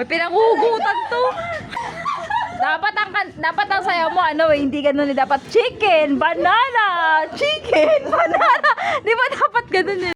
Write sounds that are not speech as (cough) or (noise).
May pinanghugutan to. Dapat ang dapat ang sayaw mo ano, eh, hindi ganoon eh. Dapat chicken, banana, chicken, (laughs) banana. Di ba dapat ganoon eh?